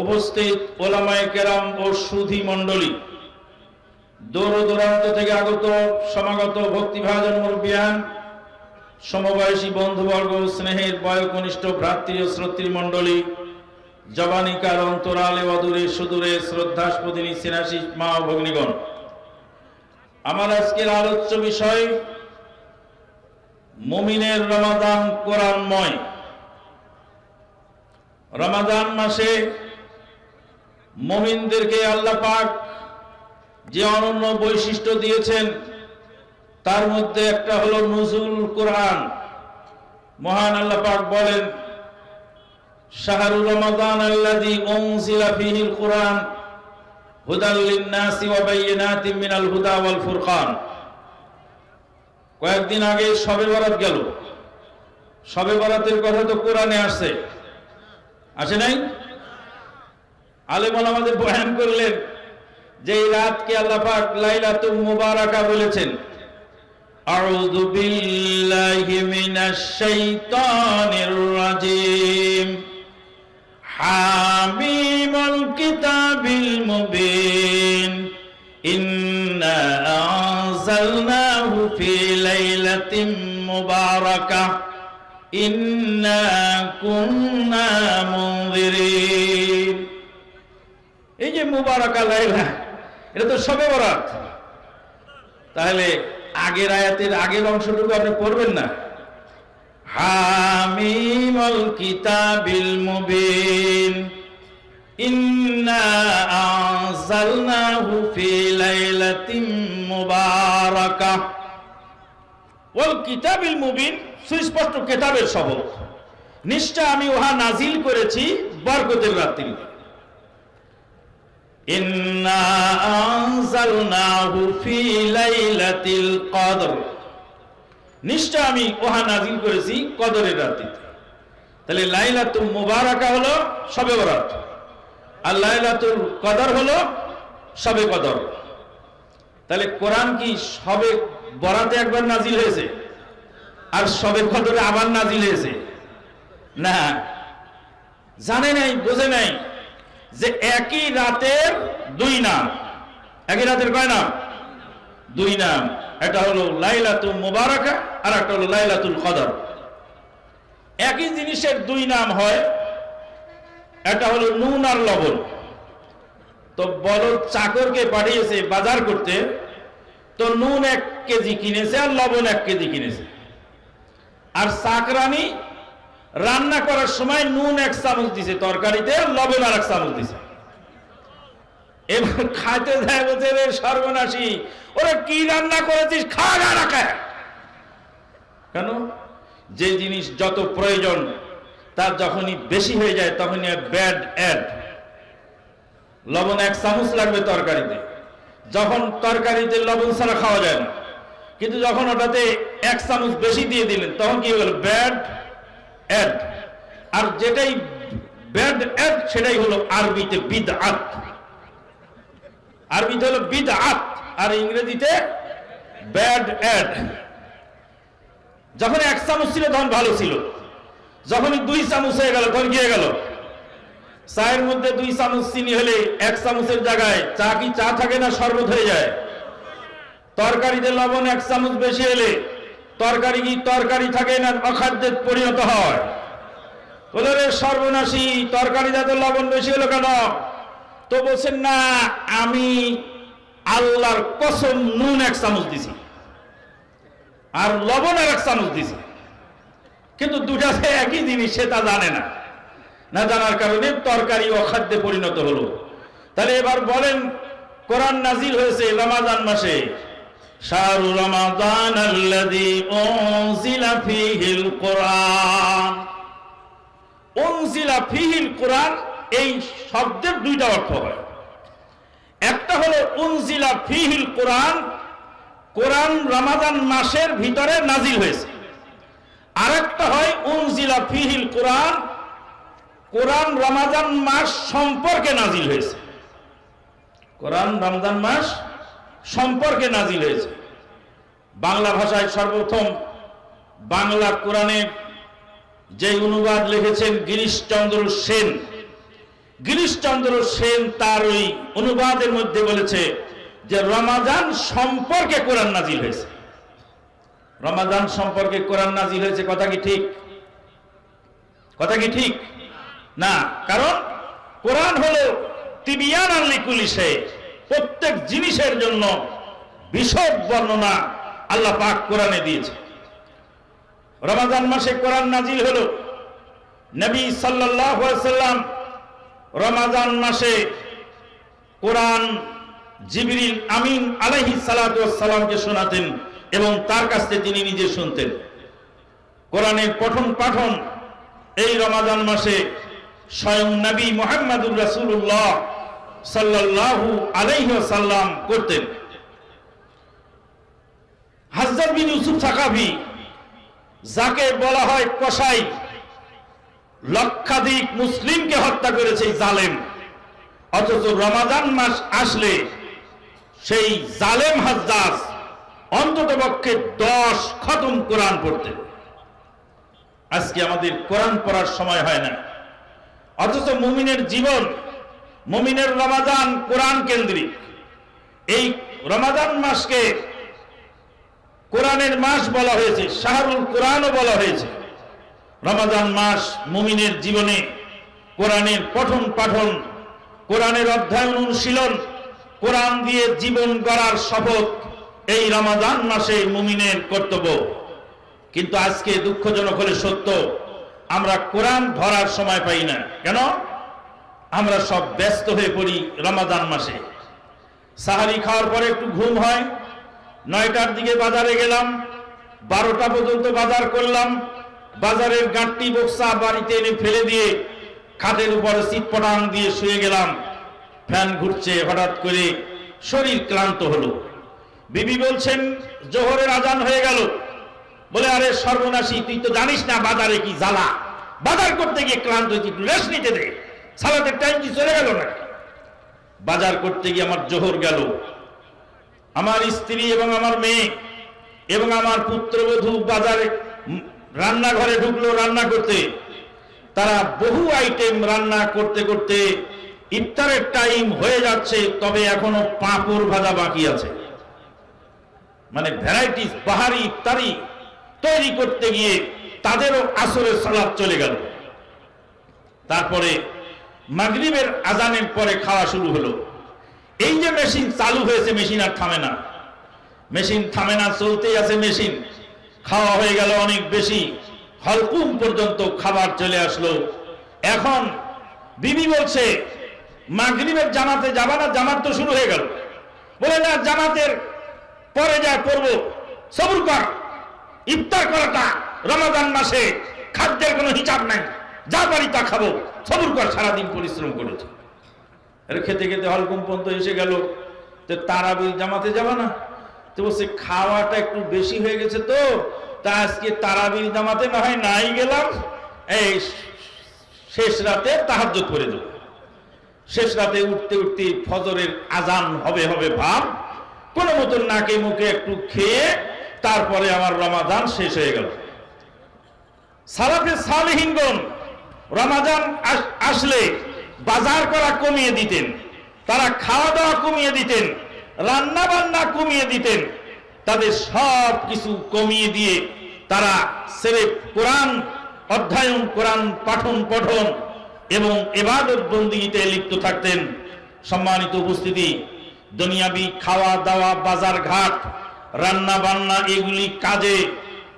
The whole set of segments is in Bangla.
উপস্থিত ওলামায় কেরাম ও সুধি মণ্ডলী। দূর দূরান্ত থেকে আগত সমাগত ভক্তিভাজন মুরব্বিয়ান, সমবয়সী বন্ধুবর্গ স্নেহের বয়কনিষ্ঠ ভ্রাতৃ ও শ্রোতৃ মণ্ডলী, জবানিকার অন্তরালে অদূরে সুদূরে শ্রদ্ধাস্পদিনী সিনাসী মা ও ভগ্নিগণ। আমার আজকের আলোচ্য বিষয়, মুমিনের রমাদান কোরআনময়। রমাদান মাসে মমিনদেরকে আল্লাহ পাক যে অনন্য বৈশিষ্ট্য দিয়েছেন, তার মধ্যে একটা হলো নজুল কোরআন। মহান আল্লাহ পাক বলেন শাহরুর রমাদান আল্লাযী উনজিলা ফীহিল কোরআন হুদাল লিন-নাসি ওয়া বায়িনাতিন মিনাল হুদা ওয়াল ফুরকান। কয়েকদিন আগে শবে বরাত গেল। শবে বরাতের কথা তো কোরআনে আসছে। আসে নাই? আলেমন আমাদের বয়ান করলেন যে এই রাতকে আল্লাহ পাক লাইলাতুল মুবারাকা বলেছেন। আউযু বিল্লাহি মিনাশ শাইতানির রাজিম। হামিমুল কিতাবিল মুবিন। ইন্না আনজালনাহু ফি লাইলাতিন মুবারাকাহ ইন্না কুন্না মুনজিরিন। এই যে মুবারাকা লাইলা, এটা তো সবে বরাত। তাহলে আগের আয়াতের আগের অংশটুকু আপনি পড়বেন না? হামিমল কিতাবিল মুবিন, ইন্না আনজালনাহু ফি লাইলাতিন মুবারাকাহ ওয়াল কিতাবিল মুবিন, সুস্পষ্ট কিতাবের শপথ নিশ্চয় আমি উহা নাজিল করেছি বরকতের রাত্রিতে ইন্না আনজালনাহু ফি লাইলাতিল কদর নিশ্চয় আমি উহা নাজিল করেছি কদরের রাত্রিতে তাহলে লাইলাতুল মুবারাকা হলো শবে বরাত। আর লাইলাতুল কদর হলো শবে কদর। তাহলে কোরআন কি সবে বরাতে একবার নাজিল হয়েছে? আর সবে কদরে আবার নাজিল হয়েছে? না। জানে নাই, বোঝে নাই। যে একই রাতের দুই নাম। একই রাতের কয় নাম? দুই নাম। এটা হলো লাইলাতুল মুবারাকা, আর একটা হলো লাইলাতুল কদর। একই জিনিসের দুই নাম হয় এটা হলো নুন আর লবণ। তো বলদ চাকরকে পাঠিয়েছে বাজার করতে, তো নুন এক কেজি কিনেছে আর লবণ এক কেজি কিনেছে। আর চাকরানি রান্না করার সময় নুন এক চামচ দিছে, তরকারিতে লবণ আর এক চামচ দিছে। এবার খাইতে যায় বলছে সর্বনাশী, ওরা কি রান্না করেছিস? খা গা রাখা কেন? যে জিনিস যত প্রয়োজন, তার যখনই বেশি হয়ে যায়, তখনই ব্যাড অ্যাড। লবণ এক চামচ লাগবে তরকারিতে। যখন তরকারিতে লবণ ছাড়া খাওয়া যায় না, কিন্তু যখন ওটাতে এক চামচ বেশি দিয়ে দিলেন, তখন কি হলো? ব্যাড অ্যাড আর যেটাই ব্যাড অ্যাড সেটাই হলো আরবিতে বিদ আত আরবিতে হলো বিদ আত আর ইংরেজিতে ব্যাড অ্যাড যখন এক চামচ ছিল, তখন ভালো ছিল। যখনই দুই চামচ হয়ে গেল, তখন হয়ে গেল? চায়ের মধ্যে দুই চামচ চিনি হলে এক চামচের জায়গায় চা কি চা থাকে না শরবত হয়ে যায়? তরকারিতে লবণ এক চামচ বেশি এলে তরকারি কি তরকারি থাকে না অখাদ্যে পরিণত হয়? বলে সর্বনাশী, তরকারি যাতে লবণ বেশি হলো কেন? তো বলছেন, না, আমি আল্লাহর কসম নুন এক চামচ দিছি আর লবণ আর এক চামচ দিছি। কিন্তু দুটা যে একই জিনিস, সে তা জানে না। না জানার কারণে তরকারি অখাদ্যে পরিণত হলো। তাহলে এবার বলেন, কোরআন নাজিল হয়েছে রমাদান মাসে। শাহরু রমাদান আল্লাযী উনজিলা ফীহিল কোরআন। উনজিলা ফীহিল কোরআন, এই শব্দের দুইটা অর্থ হয়। একটা হলো উনজিলা ফীহিল কোরআন কোরআন রমাদান মাসের ভিতরে নাজিল হয়েছে। আরেকটা হয় উনজিলা ফিহিল কোরআন কোরআন রমাদান মাস সম্পর্কে নাজিল হয়েছে। কোরআন রমজান মাস সম্পর্কে নাজিল হয়েছে। বাংলা ভাষায় সর্বপ্রথম বাংলা কোরআনের যে অনুবাদ লিখেছেন গিরিশচন্দ্র সেন। গিরিশচন্দ্র সেন তার ওই অনুবাদের মধ্যে বলেছে যে, রমাজান সম্পর্কে কোরআন নাজিল হয়েছে। রমাজান সম্পর্কে কোরআন নাজিল হয়েছে, কথা কি ঠিক? কথা কি ঠিক? না। কারণ কোরআন হলো তিবিয়ান আল্লিকুলিশে প্রত্যেক জিনিসের জন্য বিশদ বর্ণনা আল্লাহ পাক কোরআনে দিয়েছে। রমাজান মাসে কোরআন নাজিল হলো। নবী সাল্লাম রমাজান মাসে কোরআন জিবরিল আমিন আলাইহি সালাতু সালামকে শোনাতেন এবং তার কাছ থেকে তিনি নিজে শুনতেন। কোরআনের পঠন পাঠন এই রমাজান মাসে স্বয়ং নবী মোহাম্মদুর রাসূলুল্লাহ সাল্লাল্লাহু আলাইহি সাল্লাম করতেন। হাজর বিন ইউসুফ সাকাফি, যাকে বলা হয় কসাই, লক্ষাধিক মুসলিমকে হত্যা করেছে জালেম। অথচ রমাজান মাস আসলে সেই জালেম হাজ্জাজ অন্তত পক্ষে দশ খতম কোরআন পড়তেন আজকে আমাদের কোরআন পড়ার সময় হয় না। অথচ মুমিনের জীবন মুমিনের রমাজান কোরআন কেন্দ্রিক। এই রমাজান মাসকে কোরআনের মাস বলা হয়েছে, শাহরুল কোরআনও বলা হয়েছে। রমাজান মাস মুমিনের জীবনে কোরআনের পঠন পাঠন, কোরআনের অধ্যয়ন অনুশীলন, কোরআন দিয়ে জীবন গড়ার শপথ, এই রমাজান মাসে মুমিনের কর্তব্য। কিন্তু আজকে দুঃখজনক হলে সত্য, আমরা কোরআন ধরার সময় পাই না। কেন? আমরা সব ব্যস্ত হয়ে পড়ি রমাজান মাসে। সাহারি খাওয়ার পরে একটু ঘুম হয়, নয়টার দিকে বাজারে গেলাম, বারোটা পর্যন্ত বাজার করলাম, বাজারের গাঁটটি বক্সা বাড়িতে এনে ফেলে দিয়ে খাটের উপরে সিট পটাং দিয়ে শুয়ে গেলাম। ফ্যান ঘুরছে, হঠাৎ করে শরীর ক্লান্ত হলো। বিবি বলছেন, জোহরের আজান হয়ে গেল। বলে, আরে সর্বনাশী, তুই তো জানিস না বাজারে কি জ্বালা। বাজার করতে গিয়ে ক্লান্ত একটু রেস্ট নিতে দে। সালাতের টাইম কি চলে গেল না বাজার করতে গিয়ে আমার জোহর গেল। আমার স্ত্রী এবং আমার মেয়ে এবং আমার পুত্রবধূ বাজারে রান্নাঘরে ঢুকলো রান্না করতে। তারা বহু আইটেম রান্না করতে করতে ইফতারের টাইম হয়ে যাচ্ছে, তবে এখনও পাঁপড় ভাজা বাকি আছে। মানে ভ্যারাইটিস বাহারি, ইফতারি তৈরি করতে গিয়ে তাদেরও আসরের সালাদ চলে গেল। তারপরে মাগরিবের আজানের পরে খাওয়া শুরু হলো। এই যে মেশিন চালু হয়েছে, মেশিন আর থামে না। মেশিন থামে না, চলতেই আছে মেশিন। খাওয়া হয়ে গেল অনেক বেশি। হলকুম পর্যন্ত খাবার চলে আসলো। এখন বিবি বলছে, মাগরিবের জামাতে যাবা না? জামাত তো শুরু হয়ে গেল। বলে, না, জামাতের পরে যা করব, সবুর কর। ইফতার করাটা রমাদান মাসে, খাদ্যের কোনো হিসাব নাই। যা পারি তা খাব। সবুর কর, সারাদিন পরিশ্রম করেছে। আরে খেতে খেতে হলকুম পর্যন্ত এসে গেল। তো তারাবির জামাতে যাবা না? তো বলছে খাওয়াটা একটু বেশি হয়ে গেছে তো, তা আজকে তারাবির জামাতে না হয় নাই গেলাম। এই শেষ রাতে তাহাজ্জুদ করে দেবো। শেষ রাতে উঠতে উঠতে ফজরের আজান হবে হবে ভাব। কোন মতন নাকে মুখে একটু খেয়ে তারপরে আমার রমাদান শেষ হয়ে গেল। সালাফে সালেহিনগণ রমাজান আস- আসলে বাজার করা কমিয়ে দিতেন, তারা খাওয়া দাওয়া কমিয়ে দিতেন রান্না বান্না কমিয়ে দিতেন, তাদের সব কিছু কমিয়ে দিয়ে তারা সেরে কোরআন অধ্যয়ন, কোরআন পাঠন, পঠন এবং এবাদত বন্দিতে লিপ্ত থাকতেন। সম্মানিত উপস্থিতি, দুনিয়াবি খাওয়া দাওয়া বাজার ঘাট রান্না বান্না এগুলি কাজে,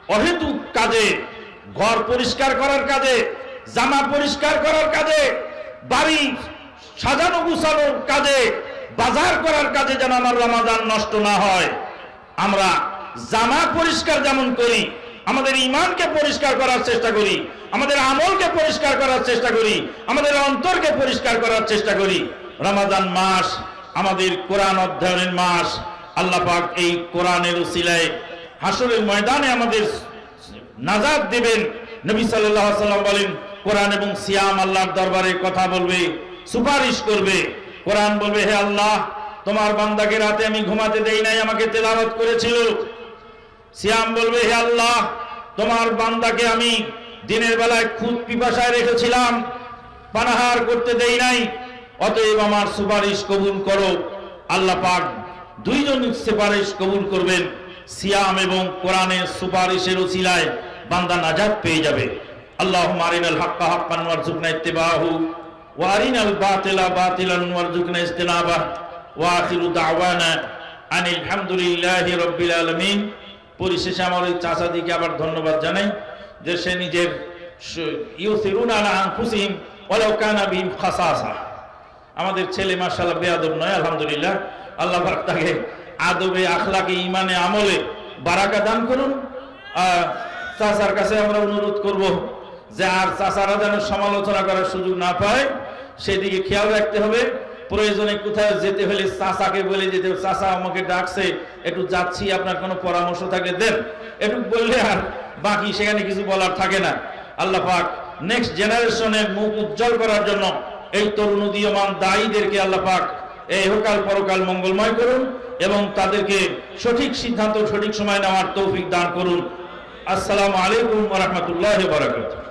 অহেতুক কাজে, ঘর পরিষ্কার করার কাজে জামা পরিষ্কার করার কাজে, বাড়ি সাজানো গুছানোর কাজে, বাজার করার কাজে যেন আমার রমাদান নষ্ট না হয়। আমরা জামা পরিষ্কার যেমন করি, আমাদের ইমানকে পরিষ্কার করার চেষ্টা করি, আমাদের আমলকে পরিষ্কার করার চেষ্টা করি, আমাদের অন্তরকে পরিষ্কার করার চেষ্টা করি। রমাদান মাস আমাদের কোরআন অধ্যয়নের মাস। আল্লাহ পাক এই কোরআনের উসিলায় হাসরের ময়দানে আমাদের নাজাদ দিবেন। নবী আলাইহি সাল্লাম বলেন কোরআন এবং সিয়াম আল্লাহর দরবারে কথা বলবে, সুপারিশ করবে। কোরআন বলবে, হে আল্লাহ, তোমার বান্দাকে রাতে আমি ঘুমাতে দেই নাই, আমাকে তেলাওয়াত করেছিল। সিয়াম বলবে, হে আল্লাহ, তোমার বান্দাকে আমি দিনের বেলায় খুদ পিপাসায় রেখেছিলাম, পানাহার করতে দেই নাই, অতএব আমার সুপারিশ কবুল করো। আল্লাহ পাক দুইজন সুপারিশ কবুল করবেন, সিয়াম এবং কোরআনের সুপারিশের ওসিলায় বান্দা নাজাত পেয়ে যাবে। আল্লাহ মারিনাল হাক্কা হাক্কান ওয়ারজুকনা ইত্তিবাহু ওয়ারিনাল বাতিলা বাতিলান ওয়ারজুকনা ইস্তিনাবাহ ওয়া আখিরু দাওয়ানা আনিল হামদুলিল্লাহি রাব্বিল আলামিন। পরিশেষে আমার ওই চাচাদিকে আবার ধন্যবাদ জানাই যে সে নিজের আমাদের ছেলে মাশাআল্লাহ বেয়াদব নয়, আলহামদুলিল্লাহ। আল্লাহ তাকে আদবে, আখলাকে ইমানে আমলে বারাকা দান করুন। চাচার কাছে আমরা অনুরোধ করব যে আর চাচারা যেন সমালোচনা করার সুযোগ না পায় সেদিকে খেয়াল রাখতে হবে। প্রয়োজনে কোথাও যেতে হলে চাচাকে বলে যেতে হবে, চাচা আমাকে ডাকছে একটু যাচ্ছি আপনার কোনো পরামর্শ থাকলে দেন। একটু বললে আর বাকি সেখানে কিছু বলার থাকে না। আল্লাহ পাক নেক্সট জেনারেশনের মুখ উজ্জ্বল করার জন্য এই তরুণ উদীয়মান দায়ীদেরকে আল্লাহ পাক এই হোকাল পরকাল মঙ্গলময় করুন এবং তাদেরকে সঠিক সিদ্ধান্ত সঠিক সময় নেওয়ার তৌফিক দান করুন। আসসালামু আলাইকুম রাহমাতুল্লাহি বারাকাতুহু।